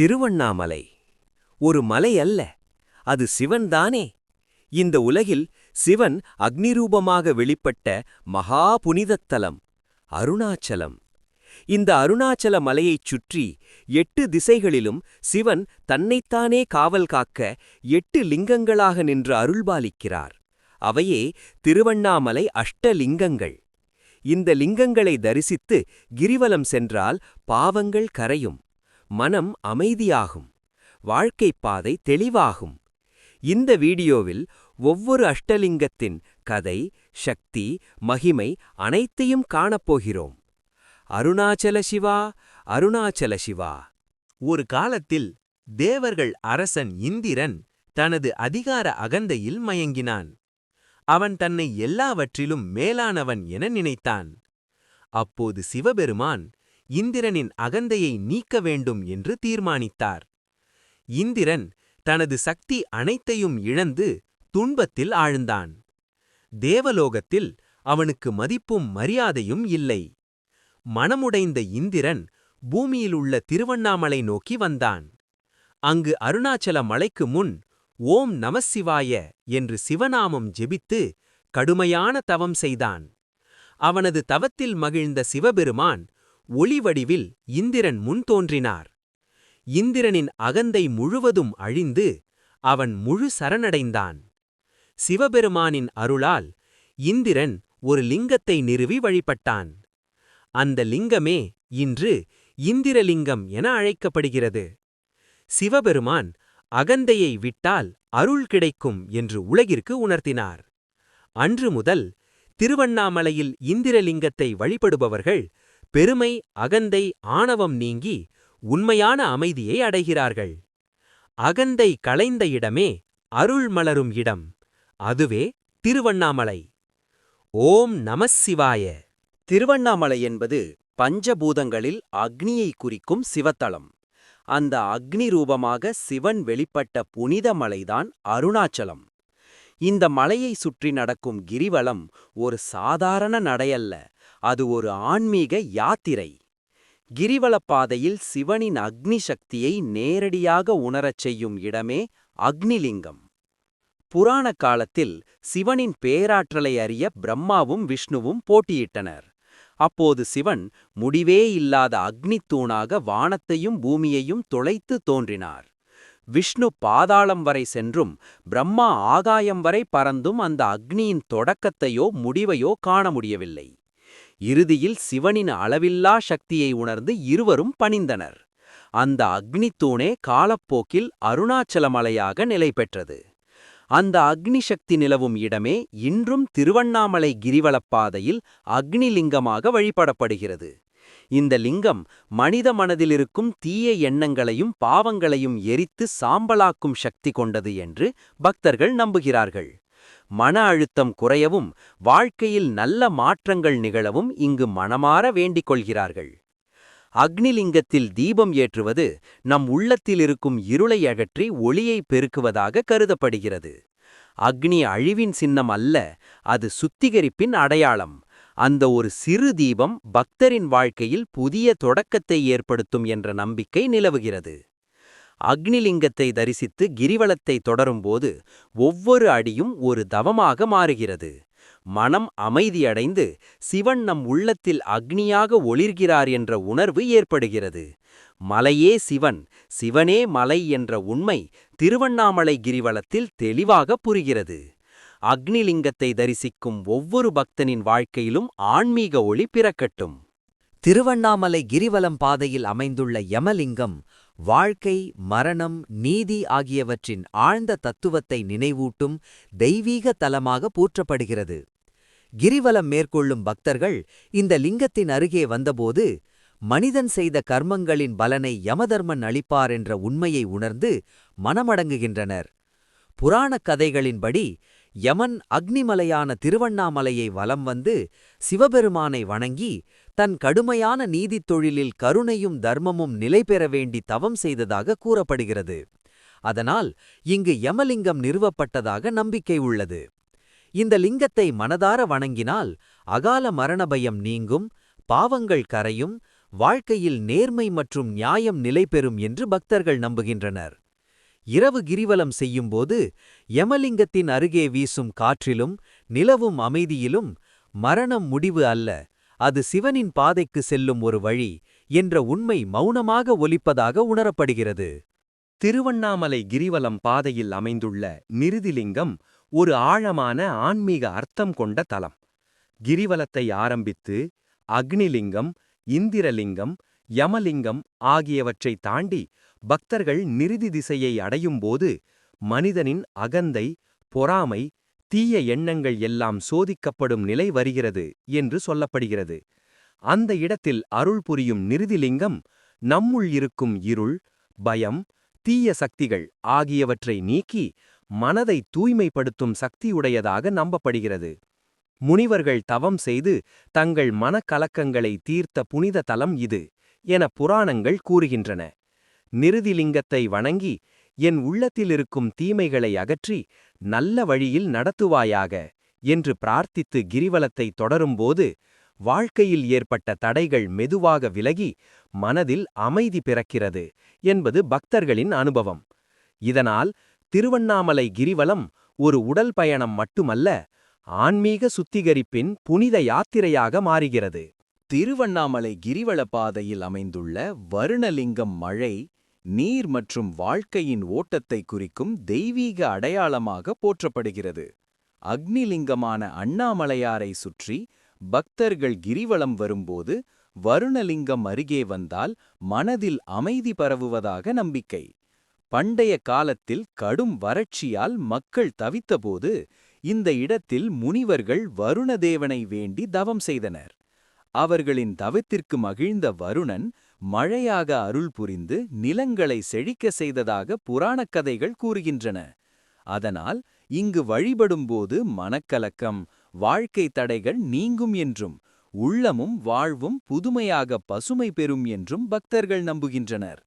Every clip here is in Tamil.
திருவண்ணாமலை. ஒரு மலை அல்ல அது சிவன்தானே. இந்த உலகில் சிவன் அக்னிரூபமாக வெளிப்பட்ட மகா புனிதத் தலம் அருணாச்சலம். இந்த அருணாச்சல மலையைச் சுற்றி எட்டு திசைகளிலும் சிவன் தன்னைத்தானே காவல் காக்க எட்டு லிங்கங்களாக நின்று அருள்பாலிக்கிறார். அவையே திருவண்ணாமலை அஷ்டலிங்கங்கள். இந்த லிங்கங்களை தரிசித்து கிரிவலம் சென்றால் பாவங்கள் கரையும். மனம் அமைதியாகும். வாழ்க்கைப் பாதை தெளிவாகும். இந்த வீடியோவில் ஒவ்வொரு அஷ்டலிங்கத்தின் கதை சக்தி மகிமை அனைத்தையும் காணப்போகிறோம். அருணாச்சல சிவா அருணாச்சல சிவா. ஒரு காலத்தில் தேவர்கள் அரசன் இந்திரன் தனது அதிகார அகந்தையில் மயங்கினான். அவன் தன்னை எல்லாவற்றிலும் மேலானவன் என நினைத்தான். அப்போது சிவபெருமான் இந்திரனின் அகந்தையை நீக்க வேண்டும் என்று தீர்மானித்தார். இந்திரன் தனது சக்தி அனைத்தையும் இழந்து துன்பத்தில் ஆழ்ந்தான். தேவலோகத்தில் அவனுக்கு மதிப்பும் மரியாதையும் இல்லை. மனமுடைந்த இந்திரன் பூமியிலுள்ள திருவண்ணாமலை நோக்கி வந்தான். அங்கு அருணாச்சல மலைக்கு முன் ஓம் நமசிவாய என்று சிவநாமம் ஜெபித்து கடுமையான தவம் செய்தான். அவனது தவத்தில் மகிழ்ந்த சிவபெருமான் ஒளி வடிவில் இந்திரன் முன் தோன்றினார். இந்திரனின் அகந்தை முழுவதும் அழிந்து அவன் முழு சரணடைந்தான். சிவபெருமானின் அருளால் இந்திரன் ஒரு லிங்கத்தை நிறுவி வழிபட்டான். அந்த லிங்கமே இன்று இந்திரலிங்கம் என அழைக்கப்படுகிறது. சிவபெருமான் அகந்தையை விட்டால் அருள் கிடைக்கும் என்று உலகிற்கு உணர்த்தினார். அன்று முதல் திருவண்ணாமலையில் இந்திரலிங்கத்தை வழிபடுபவர்கள் பெருமை அகந்தை ஆணவம் நீங்கி உண்மையான அமைதியை அடைகிறார்கள். அகந்தை களைந்த இடமே அருள் மலரும் இடம். அதுவே திருவண்ணாமலை. ஓம் நமசிவாய திருவண்ணாமலை என்பது பஞ்சபூதங்களில் அக்னியை குறிக்கும் சிவத்தலம். அந்த அக்னி ரூபமாக சிவன் வெளிப்பட்ட புனித மலைதான் அருணாச்சலம். இந்த மலையை சுற்றி நடக்கும் கிரிவலம் ஒரு சாதாரண நடையல்ல. அது ஒரு ஆன்மீக யாத்திரை. கிரிவலப்பாதையில் சிவனின் அக்னி சக்தியை நேரடியாக உணரச் செய்யும் இடமே அக்னிலிங்கம். புராண காலத்தில் சிவனின் பேராற்றலை அறிய பிரம்மாவும் விஷ்ணுவும் போட்டியிட்டனர். அப்போது சிவன் முடிவே இல்லாத அக்னித்தூணாக வானத்தையும் பூமியையும் தொலைத்து தோன்றினார். விஷ்ணு பாதாளம் வரை சென்றும் பிரம்மா ஆகாயம் வரை பறந்தும் அந்த அக்னியின் தொடக்கத்தையோ முடிவையோ காண முடியவில்லை. இறுதியில் சிவனின் அளவில்லா சக்தியை உணர்ந்து இருவரும் பணிந்தனர். அந்த அக்னித்தூணே காலப்போக்கில் அருணாச்சலமலையாக நிலை பெற்றது. அந்த அக்னி சக்தி நிலவும் இடமே இன்றும் திருவண்ணாமலை கிரிவலப்பாதையில் அக்னி லிங்கமாக வழிபடப்படுகிறது. இந்த லிங்கம் மனித மனதிலிருக்கும் தீய எண்ணங்களையும் பாவங்களையும் எரித்து சாம்பலாக்கும் சக்தி கொண்டது என்று பக்தர்கள் நம்புகிறார்கள். மன அழுத்தம் குறையவும் வாழ்க்கையில் நல்ல மாற்றங்கள் நிகழவும் இங்கு மனமாற வேண்டிக் கொள்கிறார்கள் அக்னிலிங்கத்தில் தீபம் ஏற்றுவது நம் உள்ளத்தில் இருக்கும் இருளை அகற்றி ஒளியை பெருக்குவதாக கருதப்படுகிறது. அக்னி அழிவின் சின்னம் அல்ல அது சுத்திகரிப்பின் அடையாளம். அந்த ஒரு சிறு தீபம் பக்தரின் வாழ்க்கையில் புதிய தொடக்கத்தை ஏற்படுத்தும் என்ற நம்பிக்கை நிலவுகிறது. அக்னிலிங்கத்தை தரிசித்து கிரிவலத்தை தொடரும்போது ஒவ்வொரு அடியும் ஒரு தவமாக மாறுகிறது. மனம் அமைதியடைந்து சிவன் நம் உள்ளத்தில் அக்னியாக ஒளிர்கிறார் என்ற உணர்வு ஏற்படுகிறது. மலையே சிவன் சிவனே மலை என்ற உண்மை திருவண்ணாமலை கிரிவலத்தில் தெளிவாக புரிகிறது. அக்னிலிங்கத்தை தரிசிக்கும் ஒவ்வொரு பக்தனின் வாழ்க்கையிலும் ஆன்மீக ஒளி பிறக்கட்டும். திருவண்ணாமலை கிரிவலம் பாதையில் அமைந்துள்ள யமலிங்கம் வாழ்க்கை மரணம் நீதி ஆகியவற்றின் ஆழ்ந்த தத்துவத்தை நினைவூட்டும் தெய்வீக தலமாக போற்றப்படுகிறது. கிரிவலம் மேற்கொள்ளும் பக்தர்கள் இந்த லிங்கத்தின் அருகே வந்தபோது மனிதன் செய்த கர்மங்களின் பலனை யமதர்மன் அளிப்பார் என்ற உண்மையை உணர்ந்து மனமடங்குகின்றனர். புராணக் கதைகளின்படி யமன் அக்னிமலையான திருவண்ணாமலையை வலம் வந்து சிவபெருமானை வணங்கி தன் கடுமையான நீதித் தொழிலில் கருணையும் தர்மமும் நிலை பெற வேண்டி தவம் செய்ததாக கூறப்படுகிறது. அதனால் இங்கு யமலிங்கம் நிறுவப்பட்டதாக நம்பிக்கை உள்ளது. இந்த லிங்கத்தை மனதார வணங்கினால் அகால மரண பயம் நீங்கும் பாவங்கள் கரையும் வாழ்க்கையில் நேர்மை மற்றும் நியாயம் நிலைபெறும் என்று பக்தர்கள் நம்புகின்றனர். இரவு கிரிவலம் செய்யும்போது யமலிங்கத்தின் அருகே வீசும் காற்றிலும் நிலவும் அமைதியிலும் மரணம் முடிவு அல்ல. அது சிவனின் பாதைக்கு செல்லும் ஒரு வழி என்ற உண்மை மௌனமாக ஒலிப்பதாக உணரப்படுகிறது. திருவண்ணாமலை கிரிவலம் பாதையில் அமைந்துள்ள நிருதிலிங்கம் ஒரு ஆழமான ஆன்மீக அர்த்தம் கொண்ட தலம். கிரிவலத்தை ஆரம்பித்து அக்னிலிங்கம் இந்திரலிங்கம் யமலிங்கம் ஆகியவற்றை தாண்டி பக்தர்கள் நிருதி திசையை அடையும்போது மனிதனின் அகந்தை பொறாமை தீய எண்ணங்கள் எல்லாம் சோதிக்கப்படும் நிலை வருகிறது என்று சொல்லப்படுகிறது. அந்த இடத்தில் அருள் புரியும் நிருதிலிங்கம் நம்முள் இருக்கும் இருள் பயம் தீய சக்திகள் ஆகியவற்றை நீக்கி மனதை தூய்மைப்படுத்தும் சக்தியுடையதாக நம்பப்படுகிறது. முனிவர்கள் தவம் செய்து தங்கள் மனக்கலக்கங்களை தீர்த்த புனித தலம் இது என புராணங்கள் கூறுகின்றன. நிருதிலிங்கத்தை வணங்கி என் உள்ளத்திலிருக்கும் தீமைகளை அகற்றி நல்ல வழியில் நடத்துவாயாக என்று பிரார்த்தித்து கிரிவலத்தை தொடரும்போது வாழ்க்கையில் ஏற்பட்ட தடைகள் மெதுவாக விலகி மனதில் அமைதி பிறக்கிறது என்பது பக்தர்களின் அனுபவம். இதனால் திருவண்ணாமலை கிரிவலம் ஒரு உடல் பயணம் மட்டுமல்ல ஆன்மீக சுத்திகரிப்பின் புனித யாத்திரையாக மாறுகிறது. திருவண்ணாமலை கிரிவல பாதையில் அமைந்துள்ள வருணலிங்கம் மழை நீர் மற்றும் வாழ்க்கையின் ஓட்டத்தை குறிக்கும் தெய்வீக அடையாளமாக போற்றப்படுகிறது. அக்னிலிங்கமான அண்ணாமலையாரை சுற்றி பக்தர்கள் கிரிவலம் வரும்போது வருணலிங்கம் அருகே வந்தால் மனதில் அமைதி பரவுவதாக நம்பிக்கை. பண்டைய காலத்தில் கடும் வறட்சியால் மக்கள் தவித்தபோது இந்த இடத்தில் முனிவர்கள் வருணதேவனை வேண்டி தவம் செய்தனர். அவர்களின் தவத்திற்கு மகிழ்ந்த வருணன் மழையாக அருள் புரிந்து நிலங்களை செழிக்க செய்ததாக புராணக் கதைகள் கூறுகின்றன. அதனால் இங்கு வழிபடும்போது மனக்கலக்கம் வாழ்க்கை தடைகள் நீங்கும் என்றும் உள்ளமும் வாழ்வும் புதுமையாக பசுமை பெறும் என்றும் பக்தர்கள் நம்புகின்றனர்.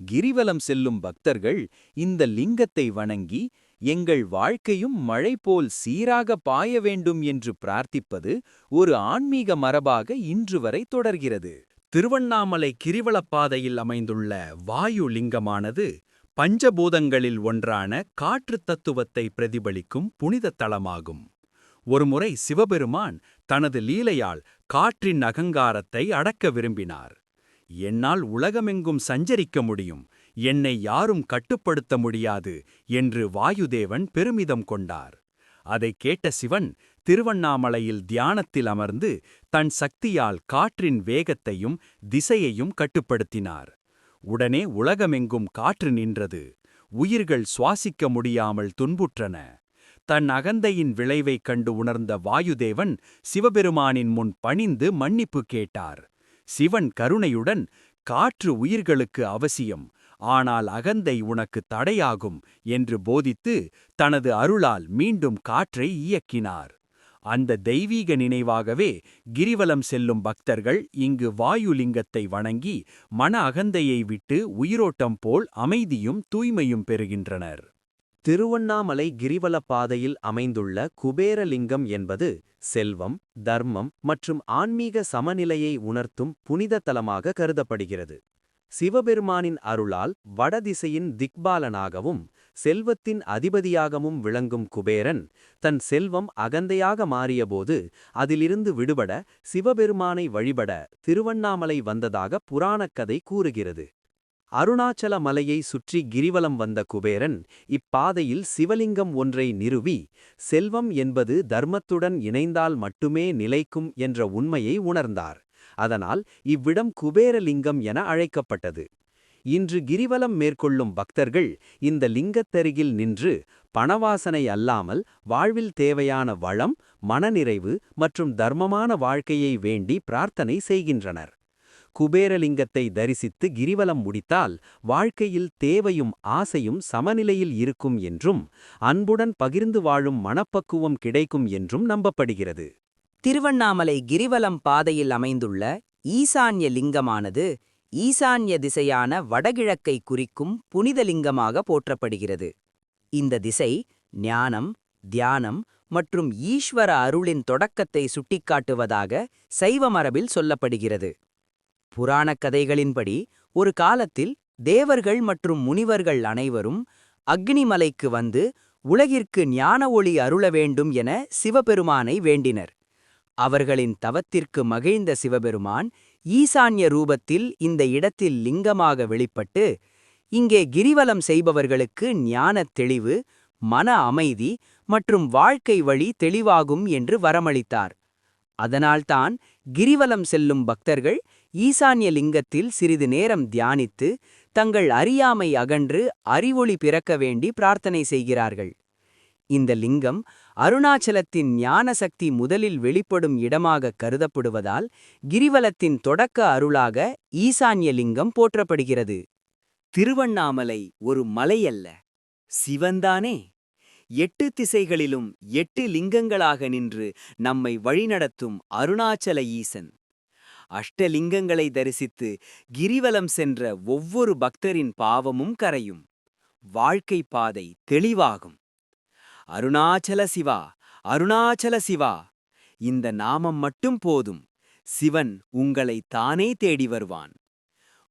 கிரிவலம் செல்லும் பக்தர்கள் இந்த லிங்கத்தை வணங்கி எங்கள் வாழ்க்கையும் மழை போல் சீராக பாய வேண்டும் என்று பிரார்த்திப்பது ஒரு ஆன்மீக மரபாக இன்று வரை தொடர்கிறது. திருவண்ணாமலை கிரிவலப்பாதையில் அமைந்துள்ள வாயு லிங்கமானது பஞ்சபூதங்களில் ஒன்றான காற்று தத்துவத்தை பிரதிபலிக்கும் புனித தலமாகும். ஒருமுறை சிவபெருமான் தனது லீலையால் காற்றின் அகங்காரத்தை அடக்க விரும்பினார். என்னால் உலகமெங்கும் சஞ்சரிக்க முடியும் என்னை யாரும் கட்டுப்படுத்த முடியாது என்று வாயுதேவன் பெருமிதம் கொண்டார். அதைக் கேட்ட சிவன் திருவண்ணாமலையில் தியானத்தில் அமர்ந்து தன் சக்தியால் காற்றின் வேகத்தையும் திசையையும் கட்டுப்படுத்தினார். உடனே உலகமெங்கும் காற்று நின்றது. உயிர்கள் சுவாசிக்க முடியாமல் துன்புற்றன. தன் அகந்தையின் விளைவைக் கண்டு உணர்ந்த வாயுதேவன் சிவபெருமானின் முன் பணிந்து மன்னிப்பு கேட்டார். சிவன் கருணையுடன் காற்று உயிர்களுக்கு அவசியம். ஆனால் அகந்தை உனக்கு தடையாகும் என்று போதித்து தனது அருளால் மீண்டும் காற்றை இயக்கினார். அந்த தெய்வீக நினைவாகவே கிரிவலம் செல்லும் பக்தர்கள் இங்கு வாயுலிங்கத்தை வணங்கி மன அகந்தையை விட்டு உயிரோட்டம் போல் அமைதியும் தூய்மையும் பெறுகின்றனர். திருவண்ணாமலை கிரிவல பாதையில் அமைந்துள்ள குபேரலிங்கம் என்பது செல்வம் தர்மம் மற்றும் ஆன்மீக சமநிலையை உணர்த்தும் புனித தலமாக கருதப்படுகிறது. சிவபெருமானின் அருளால் வடதிசையின் திக்பாலனாகவும் செல்வத்தின் அதிபதியாகவும் விளங்கும் குபேரன் தன் செல்வம் அகந்தையாக மாறியபோது அதிலிருந்து விடுபட சிவபெருமானை வழிபட திருவண்ணாமலை வந்ததாக புராணக்கதை கூறுகிறது. அருணாச்சல மலையை சுற்றி கிரிவலம் வந்த குபேரன் இப்பாதையில் சிவலிங்கம் ஒன்றை நிறுவி செல்வம் என்பது தர்மத்துடன் இணைந்தால் மட்டுமே நிலைக்கும் என்ற உண்மையை உணர்ந்தார். அதனால் இவ்விடம் குபேரலிங்கம் என அழைக்கப்பட்டது. இன்று கிரிவலம் மேற்கொள்ளும் பக்தர்கள் இந்த லிங்கத்தருகில் நின்று பணவாசனை அல்லாமல் வாழ்வில் தேவையான வளம் மனநிறைவு மற்றும் தர்மமான வாழ்க்கையை வேண்டி பிரார்த்தனை செய்கின்றனர். குபேரலிங்கத்தை தரிசித்து கிரிவலம் முடித்தால் வாழ்க்கையில் தேவையும் ஆசையும் சமநிலையில் இருக்கும் என்றும் அன்புடன் பகிர்ந்து வாழும் மனப்பக்குவம் கிடைக்கும் என்றும் நம்பப்படுகிறது. திருவண்ணாமலை கிரிவலம் பாதையில் அமைந்துள்ள ஈசான்ய லிங்கமானது ஈசான்ய திசையான வடகிழக்கை குறிக்கும் புனித லிங்கமாக போற்றப்படுகிறது. இந்த திசை ஞானம் தியானம் மற்றும் ஈஸ்வர அருளின் தொடக்கத்தை சுட்டிக்காட்டுவதாக சைவ மரபில் சொல்லப்படுகிறது. புராணக் கதைகளின்படி ஒரு காலத்தில் தேவர்கள் மற்றும் முனிவர்கள் அனைவரும் அக்னிமலைக்கு வந்து உலகிற்கு ஞான ஒளி அருள வேண்டும் என சிவபெருமானை வேண்டினர். அவர்களின் தவத்திற்கு மகிழ்ந்த சிவபெருமான் ஈசான்ய ரூபத்தில் இந்த இடத்தில் லிங்கமாக வெளிப்பட்டு இங்கே கிரிவலம் செய்பவர்களுக்கு ஞானத் தெளிவு மன அமைதி மற்றும் வாழ்க்கை வழி தெளிவாகும் என்று வரமளித்தார். அதனால்தான் கிரிவலம் செல்லும் பக்தர்கள் ஈசான்ய லிங்கத்தில் சிறிது நேரம் தியானித்து தங்கள் அறியாமை அகன்று அறிவொளி பிறக்க வேண்டி பிரார்த்தனை செய்கிறார்கள். இந்த லிங்கம் அருணாச்சலத்தின் ஞானசக்தி முதலில் வெளிப்படும் இடமாக கருதப்படுவதால் கிரிவலத்தின் தொடக்க அருளாக ஈசான்ய லிங்கம் போற்றப்படுகிறது. திருவண்ணாமலை ஒரு மலையல்ல. சிவந்தானே. எட்டு திசைகளிலும் எட்டு லிங்கங்களாக நின்று நம்மை வழிநடத்தும் அருணாச்சல ஈசன். அஷ்டலிங்கங்களை தரிசித்து கிரிவலம் சென்ற ஒவ்வொரு பக்தரின் பாவமும் கரையும். வாழ்க்கை பாதை தெளிவாகும். அருணாச்சல சிவா அருணாச்சல சிவா. இந்த நாமம் மட்டும் போதும். சிவன் உங்களை தானே தேடி வருவான்.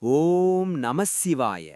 ஓம் நமசிவாய